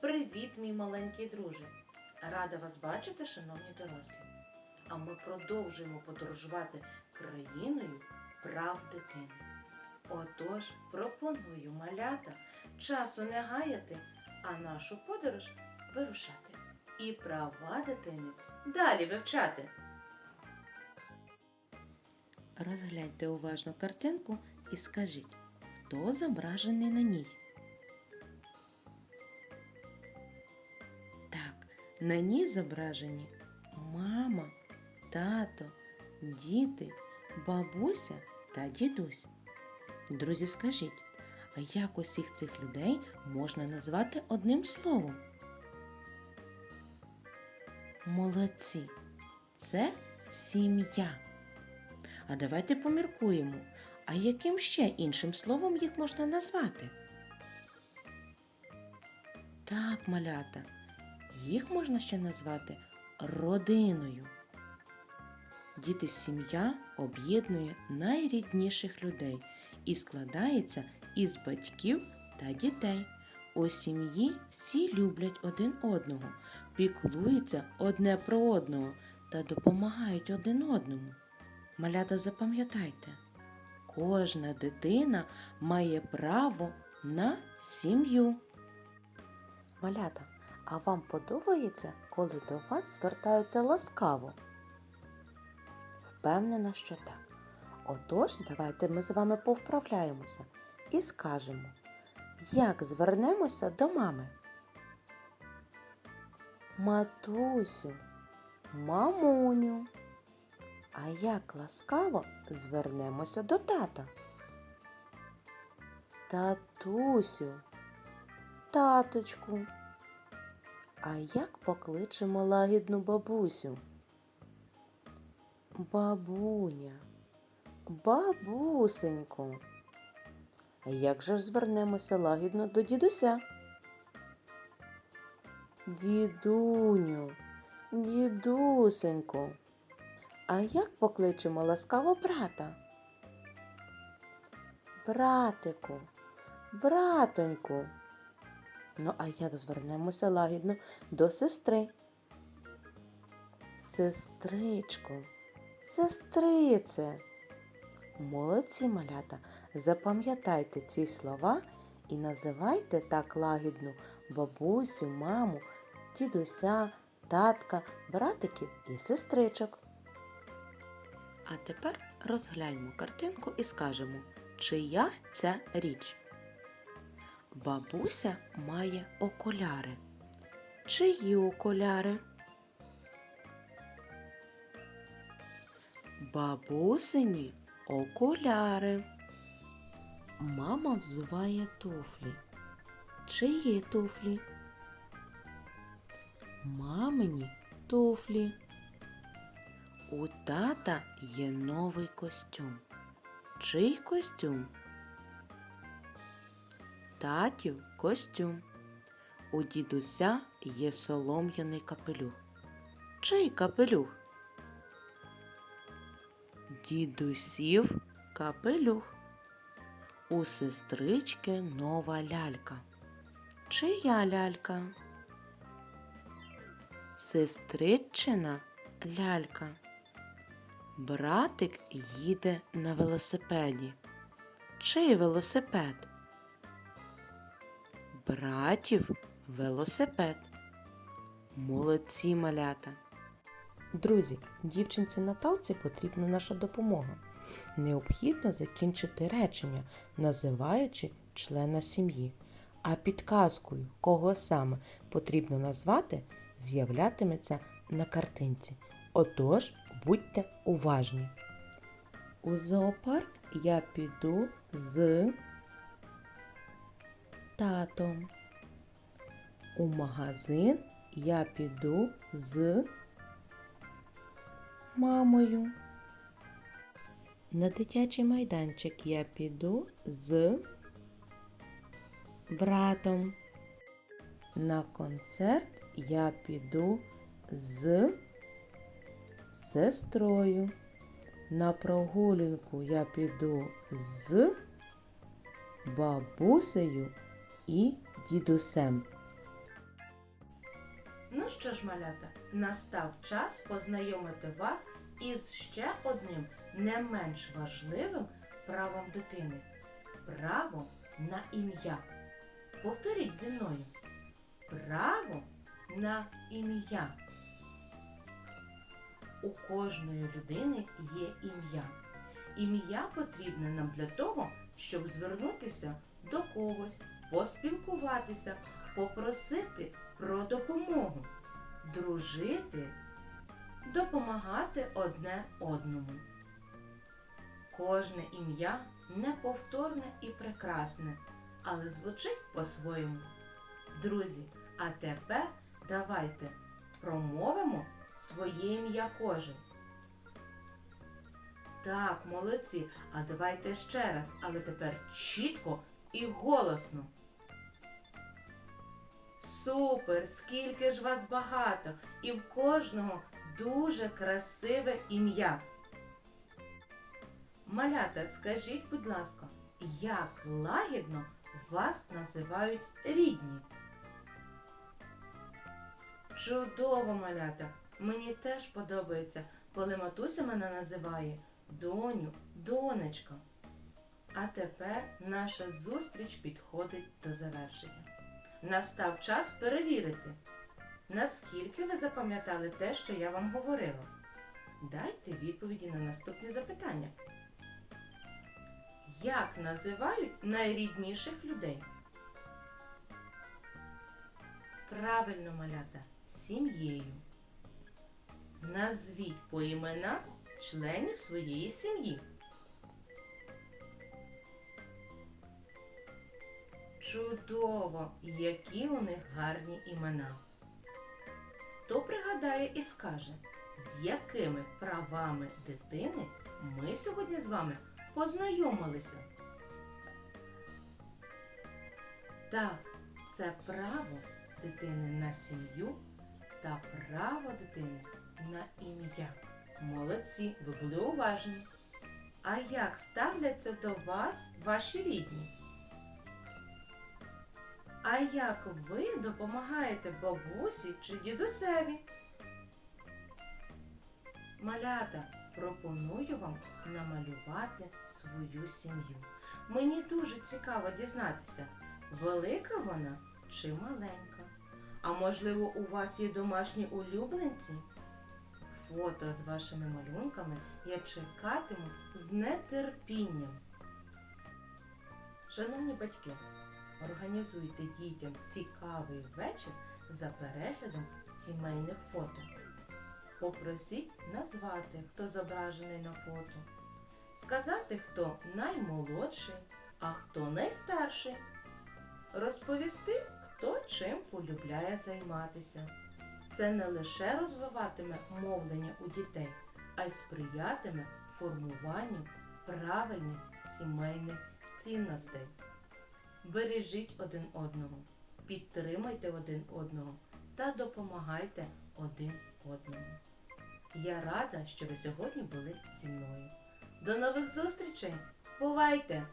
Привіт, мій маленький друже! Рада вас бачити, шановні дорослі. А ми продовжуємо подорожувати країною прав дитини. Отож, пропоную малята часу не гаяти, а нашу подорож вирушати. І права дитини далі вивчати. Розгляньте уважно картинку і скажіть, хто зображений на ній. На ній зображені мама, тато, діти, бабуся та дідусь. Друзі, скажіть, а як усіх цих людей можна назвати одним словом? Молодці. Це сім'я. А давайте поміркуємо, а яким ще іншим словом їх можна назвати? Так, малята, їх можна ще назвати родиною. Діти сім'я об'єднує найрідніших людей і складається із батьків та дітей. У сім'ї всі люблять один одного, піклуються одне про одного та допомагають один одному. Малята, запам'ятайте, кожна дитина має право на сім'ю. Малята, а вам подобається, коли до вас звертаються ласкаво? Впевнена, що так. Отож, давайте ми з вами повправляємося і скажемо, як звернемося до мами. Матусю, мамуню. А як ласкаво звернемося до тата? Татусю, таточку. А як покличемо лагідну бабусю? Бабуня, бабусенько. А як же ж звернемося лагідно до дідуся? Дідуню, дідусенько. А як покличемо ласкаво брата? Братику, братоньку. Ну, а як звернемося лагідно до сестри? Сестричко, сестрице. Молодці малята, запам'ятайте ці слова і називайте так лагідно бабусю, маму, дідуся, татка, братиків і сестричок. А тепер розгляньмо картинку і скажемо, чия ця річ. Бабуся має окуляри. Чиї окуляри? Бабусині окуляри. Мама взуває туфлі. Чиї туфлі? Мамині туфлі. У тата є новий костюм. Чий костюм? Татів костюм. У дідуся є солом'яний капелюх. Чий капелюх? Дідусів капелюх. У сестрички нова лялька. Чия лялька? Сестриччина лялька. Братик їде на велосипеді. Чий велосипед? Братів велосипед. Молодці малята. Друзі, дівчинці Наталці потрібна наша допомога. Необхідно закінчити речення, називаючи члена сім'ї. А підказкою, кого саме потрібно назвати, з'являтиметься на картинці. Отож, будьте уважні. У зоопарк я піду з татом. У магазин я піду з мамою. На дитячий майданчик я піду з братом. На концерт я піду з сестрою. На прогулянку я піду з бабусею і дідусем. Ну що ж, малята, настав час познайомити вас із ще одним не менш важливим правом дитини право на ім'я. Повторіть зі мною. Право на ім'я. У кожної людини є ім'я. Ім'я потрібне нам для того, щоб звернутися до когось, поспілкуватися, попросити про допомогу, дружити, допомагати одне одному. Кожне ім'я неповторне і прекрасне, але звучить по-своєму. Друзі, а тепер давайте промовимо своє ім'я кожен. Так, молодці. А давайте ще раз, але тепер чітко і голосно. Супер! Скільки ж вас багато! І в кожного дуже красиве ім'я. Малята, скажіть, будь ласка, як лагідно вас називають рідні? Чудово, малята! Мені теж подобається, коли матуся мене називає доню, донечка. А тепер наша зустріч підходить до завершення. Настав час перевірити, наскільки ви запам'ятали те, що я вам говорила. Дайте відповіді на наступні запитання. Як називають найрідніших людей? Правильно, малята, сім'єю. Назвіть по іменах членів своєї сім'ї. Чудово! Які у них гарні імена. Хто пригадає і скаже, з якими правами дитини ми сьогодні з вами познайомилися? Так, це право дитини на сім'ю та право дитини на ім'я. Молодці, ви були уважні. А як ставляться до вас ваші рідні? А як ви допомагаєте бабусі чи дідусеві? Малята, пропоную вам намалювати свою сім'ю. Мені дуже цікаво дізнатися, велика вона чи маленька. А можливо, у вас є домашні улюбленці? Фото з вашими малюнками я чекатиму з нетерпінням. Шановні батьки, організуйте дітям цікавий вечір за переглядом сімейних фото. Попросіть назвати, хто зображений на фото, сказати, хто наймолодший, а хто найстарший, розповісти, хто чим полюбляє займатися. Це не лише розвиватиме мовлення у дітей, а й сприятиме формуванню правильних сімейних цінностей. Бережіть один одного, підтримайте один одного та допомагайте один одному. Я рада, що ви сьогодні були зі мною. До нових зустрічей! Бувайте!